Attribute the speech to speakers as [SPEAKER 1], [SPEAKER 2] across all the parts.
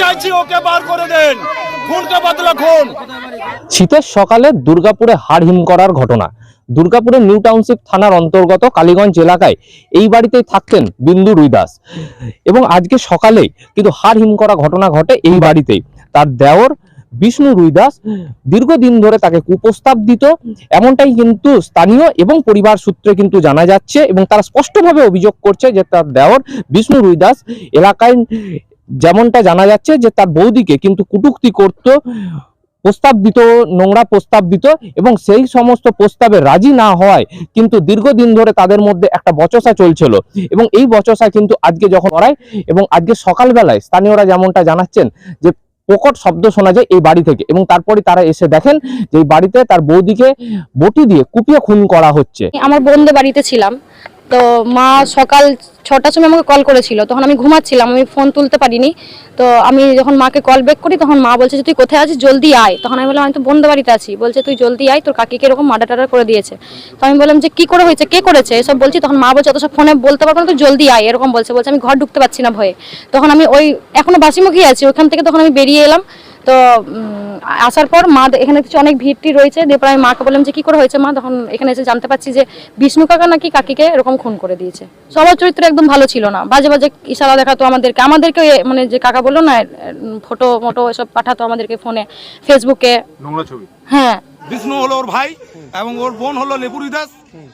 [SPEAKER 1] চাইছি, ওকে বার করে দেন। খুনকে বদলা খুন।
[SPEAKER 2] শীতের সকালে দুর্গাপুরে হাড় হিম করার ঘটনা। দুর্গাপুরের নিউ টাউনশিপ থানার অন্তর্গত কালীগঞ্জ এলাকায় এই বাড়িতেই থাকতেন বিন্দু রুইদাস। এবং আজকে সকালেই কিন্তু হাড় হিম করা ঘটনা ঘটে এই বাড়িতেই। তার দেওর বিষ্ণু রুইদাস দীর্ঘদিন ধরে তাকে কুপ্রস্তাব দিত। এমনটাই কিন্তু স্থানীয় এবং পরিবার সূত্রে কিন্তু জানা যাচ্ছে এবং তারা স্পষ্টভাবে অভিযোগ করছে যে তার দেওর বিষ্ণু রুইদাস এলাকায় যেমনটা জানা যাচ্ছে যে তার বৌদিকে কিন্তু কুটুক্তি করত, প্রস্তাব দিত, নোংরা প্রস্তাব দিত এবং সেই সমস্ত প্রস্তাবে রাজি না হওয়ায় কিন্তু দীর্ঘদিন ধরে তাদের মধ্যে একটা বচসা চলছিল এবং এই বচসা কিন্তু আজকে যখন করায় এবং আজকে সকালবেলায় স্থানীয়রা যেমনটা জানাচ্ছেন যে প্রকট শব্দ শোনা যায় এই বাড়ি থেকে এবং তারপরে তারা এসে দেখেন যে এই বাড়িতে তার বৌদিকে বটি দিয়ে কুপিয়ে খুন করা হচ্ছে।
[SPEAKER 3] আমার বোনদের বাড়িতে ছিলাম। তো মা সকাল ছটার সময় আমাকে কল করেছিল। তখন আমি ঘুমাচ্ছিলাম, আমি ফোন তুলতে পারিনি। তো আমি যখন মাকে কল ব্যাক করি, তখন মা বলছে যে, তুই কোথায় আছিস? জলদি আয়। তখন আমি বললাম, আমি তো বোনদের বাড়িতে আছি। বলছে, তুই জলদি আয়, তোর কাকিকে এরকম মার্ডার টাডার করে দিয়েছে। তো আমি বললাম যে, কি করে হয়েছে? কে করেছে? এসব বলছি, তখন মা বলছে, অত সব ফোনে বলতে পারব না তুই জলদি আয়। এরকম বলছে বলছে, আমি ঘর ঢুকতে পারছি না ভয়ে। তখন আমি ওই, এখনও বাসিমুখী আছি ওখান থেকে তখন আমি বেরিয়ে এলাম। তো আসার পর মা এখানে কিছু অনেক ভিড় টিড় রয়েছে দিয়ে পরে আমি মাকে বললাম যে কি করে হয়েছে মা? তখন এখানে এসে জানতে পারছি যে বিষ্ণু কাকা নাকি কাকিকে এরকম খুন করে দিয়েছে। সবার চরিত্র একদম ভালো ছিল না। বাজে বাজে ইশারা দেখাতো আমাদেরকে। আমাদেরকে মানে যে কাকা বলল না ফটো মোটো এসব পাঠাতো আমাদেরকে ফোনে ফেসবুকে।
[SPEAKER 1] ছবি।
[SPEAKER 3] হ্যাঁ।
[SPEAKER 1] বিষ্ণু হলো ওর ভাই এবং ওর বোন হলো লেপুরি দাস।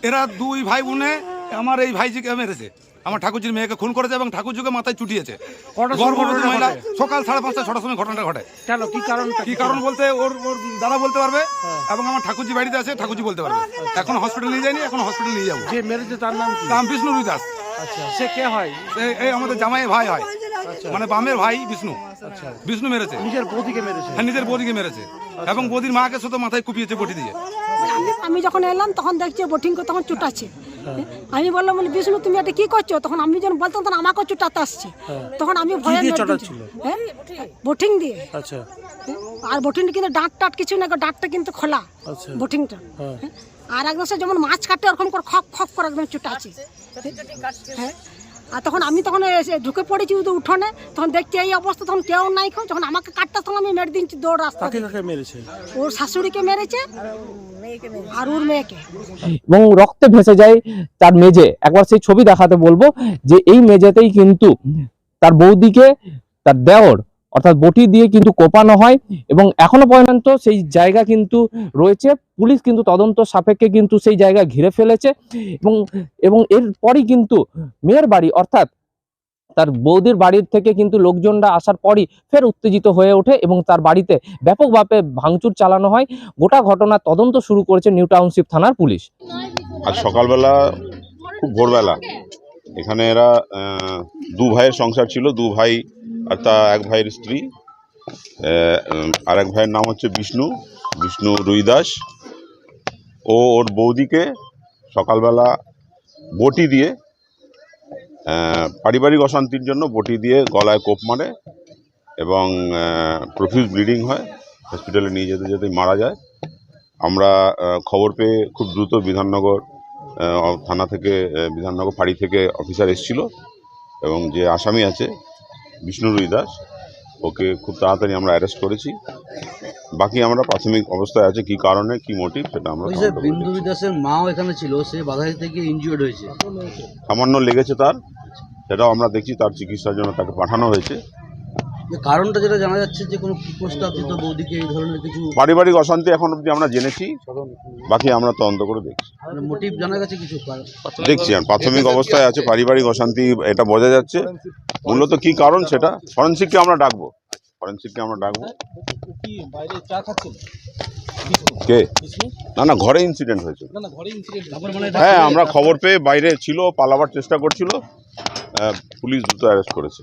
[SPEAKER 1] এরা দুই ভাই বোনে আমার এই ভাইজিকে মেরেছে। আমার ঠাকুরজির মেয়েকে খুন করেছে এবং ঠাকুরজিকে মাথায় চুটিয়েছে। গর্ভবতী মহিলা সকাল সাড়ে পাঁচটা ছটার সময় ঘটনাটা ঘটে।
[SPEAKER 4] কেন? কি কারণ
[SPEAKER 1] কি কারণ বলতে ওর ওর দাদা বলতে পারবে
[SPEAKER 4] হ্যাঁ।
[SPEAKER 1] এবং আমার ঠাকুরজি বাড়িতে আছে ঠাকুরজি বলতে পারবে। এখন হসপিটাল নিয়ে যায়নি এখন হসপিটাল নিয়ে যাব।
[SPEAKER 4] যে মেরেছে তার নাম কি?
[SPEAKER 1] নাম বিষ্ণু রুই দাস
[SPEAKER 4] আচ্ছা সে কে হয়?
[SPEAKER 1] এ- এই আমাদের জামাই ভাই হয়।
[SPEAKER 4] আচ্ছা।
[SPEAKER 1] মানে বামের ভাই বিষ্ণু।
[SPEAKER 4] আচ্ছা।
[SPEAKER 1] বিষ্ণু মেরেছে।
[SPEAKER 4] নিজের বৌদিকে মেরেছে?
[SPEAKER 1] হ্যাঁ নিজের বৌদিকে মেরেছে।
[SPEAKER 4] আচ্ছা।
[SPEAKER 1] এবং বৌদির মাকে শুধু মাথায় কুপিয়েছে বটি দিয়ে।
[SPEAKER 5] আমি যখন এলাম তখন দেখছি বোটিং তখন চুটাচ্ছে। আমি বললাম বলি বিষ্ণু তুমি এটা কি করছ? তখন আমি যখন বলতাম তখন আমাকেও চুটাতে আসছে। তখন আমি ভয়ে
[SPEAKER 4] হ্যাঁ।
[SPEAKER 5] হ্যাঁ? বোটিং দিয়ে।
[SPEAKER 4] আচ্ছা।
[SPEAKER 5] হ্যাঁ? আর বোটিংটা কিন্তু ডাঁট টাট কিছু না ডাঁটটা কিন্তু খোলা।
[SPEAKER 4] আচ্ছা।
[SPEAKER 5] বোটিংটা
[SPEAKER 4] হ্যাঁ।
[SPEAKER 5] হ্যাঁ? আর একদম যেমন মাছ কাটে ওরকম করে খপ খপ করে একদম চুটাচ্ছে। হ্যাঁ? আর তখন আমি তখন এসে ঢুকে পড়েছি তো উঠোনে। তখন দেখছি এই অবস্থা তখন কেউ নাই খাও যখন আমাকে কাটতে তখন আমি মেরে দিচ্ছি দৌড় রাস্তা।
[SPEAKER 4] মেরেছে?
[SPEAKER 5] ওর শাশুড়িকে মেরেছে আর ওর মেয়েকে।
[SPEAKER 2] এবং রক্তে ভেসে যায় তার মেজে একবার সেই ছবি দেখাতে বলব যে এই মেজেতেই কিন্তু তার বৌদিকে তার দেওর অর্থাৎ বটি দিয়ে কিন্তু কোপানো হয় এবং এখনও পর্যন্ত সেই জায়গা কিন্তু রয়েছে। পুলিশ কিন্তু তদন্ত সাপেক্ষে কিন্তু সেই জায়গা ঘিরে ফেলেছে এবং এবং এরপরই কিন্তু মেয়ের বাড়ি অর্থাৎ তার বৌদির বাড়ির থেকে কিন্তু লোকজনরা আসার পরই ফের উত্তেজিত হয়ে ওঠে এবং তার বাড়িতে ব্যাপকভাবে ভাঙচুর চালানো হয়। গোটা ঘটনা তদন্ত শুরু করেছে নিউ টাউনশিপ থানার পুলিশ।
[SPEAKER 6] আজ সকালবেলা, খুব ভোরবেলা, এখানে এরা দু ভাইয়ের সংসার ছিল, দু ভাই আর তা এক ভাইয়ের স্ত্রী আর এক ভাইয়ের নাম হচ্ছে বিষ্ণু বিষ্ণু রুইদাস। ও ওর বৌদিকে সকালবেলা বটি দিয়ে পারিবারিক অশান্তির জন্য বটি দিয়ে গলায় কোপ মারে এবং প্রফিউজ ব্লিডিং হয়, হসপিটালে নিয়ে যেতে যেতেই মারা যায়। আমরা খবর পেয়ে খুব দ্রুত বিধাননগর থানা থেকে বিধাননগর ফাঁড়ি থেকে অফিসার এসেছিল এবং যে আসামি আছে বিষ্ণু রুই দাস। ওকে খুব তাড়াতাড়ি আমরা অ্যারেস্ট করেছি। বাকি আমরা প্রাথমিক অবস্থায় আছে কি কারণে কি মোটিভ সেটা আমরা
[SPEAKER 7] বিন্দু। দাসের মাও এখানে ছিল সে বাধাই থেকে ইনজিওর্ড হয়েছে।
[SPEAKER 6] সামান্য লেগেছে তার সেটাও আমরা দেখছি তার চিকিৎসার জন্য তাকে পাঠানো হয়েছে।
[SPEAKER 7] কারণটা যেটা জানা যাচ্ছে যে কোনো কুপ্রস্তাব দিত বৌদিকে এই ধরনের কিছু
[SPEAKER 6] পারিবারিক অশান্তি এখন অবধি আমরা জেনেছি বাকি আমরা তদন্ত করে দেখছি।
[SPEAKER 7] মোটিভ জানা গেছে কিছু
[SPEAKER 6] দেখছি প্রাথমিক অবস্থায় আছে পারিবারিক অশান্তি এটা বোঝা যাচ্ছে। মূলত কি কারণ সেটা? ফরেন্সিককে আমরা ডাকবো। ফরেন্সিককে আমরা ডাকবো। কে না না ঘরে ইনসিডেন্ট হয়েছে হ্যাঁ আমরা খবর পেয়ে বাইরে ছিল পালাবার চেষ্টা করছিল। পুলিশ দ্রুত অ্যারেস্ট করেছে।